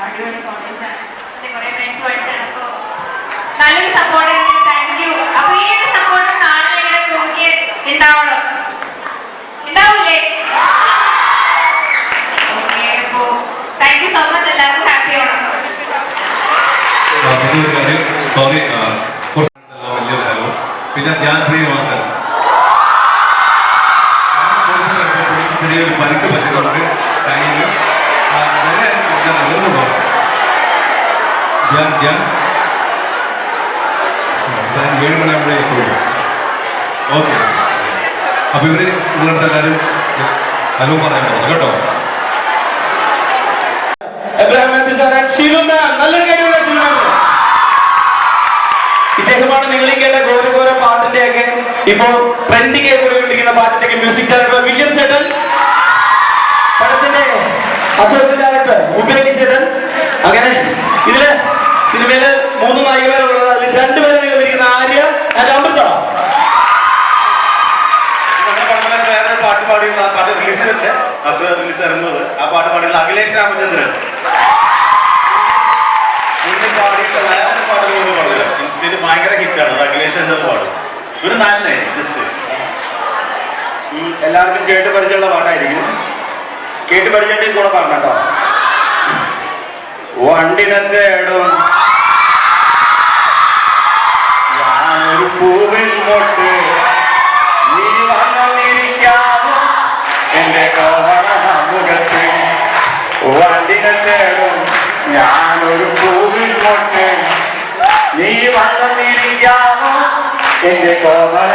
അടിപൊളി കോളേജാണ് എന്റെ കുറെ ഫ്രണ്ട്സ് പഠിച്ചാണ് അപ്പോ നല്ലൊരു സപ്പോർട്ട് താങ്ക് യു ഈ ഒരു സപ്പോർട്ട് നാളെ ഞങ്ങളുടെ ക്രൂക്ക് ഉണ്ടാവണം. ഉണ്ടാവൂലേ? ഓക്കെ സോ മച്ച് എല്ലാവർക്കും ഹാപ്പി ഓണം പിന്നെ സോറി പിന്നെ ഞാൻ ശ്രീനിവാസൻ. ചെറിയൊരു പരിക്ക് ഞാൻ ഞാൻ ഏഴ് മണിയാകുമ്പോഴേ ഓക്കെ അപ്പൊ ഇവർ നിങ്ങളുടെ എല്ലാവരും ഹലോ പറയാൻ പോകുന്നു കേട്ടോ? ഇദ്ദേഹമാണ് നിങ്ങൾ കേട്ട ഘോര ഘോര പാട്ടിന്റെ ഒക്കെ ഇപ്പോ ട്രെൻഡിങ് ആയി പോയിക്കൊണ്ടിരിക്കുന്ന പാട്ടിന്റെ മ്യൂസിക് ഡയറക്ടർ വില്യം ചേട്ടൻ. പടത്തിന്റെ അസോസിയേറ്റ് ഡയറക്ടർ മൂന്ന് നായികമാരുള്ളത് അതിൽ രണ്ടുപേരെ നിങ്ങൾ ഇരിക്കുന്ന ആര്യ ആൻഡ് അമൃത. പാട്ട് പാടിയുള്ള ആ പാട്ട് റിലീസ് ചെയ്തിട്ട് അത്ര റിലീസ് ഇറങ്ങുന്നത് ആ പാട്ട് പാടിയുള്ള അഖിലേഷ് രാമചന്ദ്രൻ. പാടിയിട്ടുള്ള വേറൊരു പാട്ട് നമുക്ക് പറഞ്ഞില്ല. ഇൻസ്റ്റന്റ് ഭയങ്കര ഹിറ്റാണ്. അത് അഖിലേഷ് എന്നത് പാടും. ഒരു നാലിനെ ജസ്റ്റ്. എല്ലാവർക്കും കേട്ട് പരിചയമുള്ള പാട്ടായിരിക്കും. കേട്ട് പരിചയത്തിൽ കൂടെ പാടണം കേട്ടോ. വണ്ടിനെ പൂവിൽ മൊട്ട് നീ വന്നിരിക്കാമോ? എന്റെ കോവള മുഖത്ത് വണ്ടിനെ തേടും. ഞാനൊരു പൂവിൽ മൊട്ട് നീ വന്നിരിക്കാമോ? എന്റെ കോവള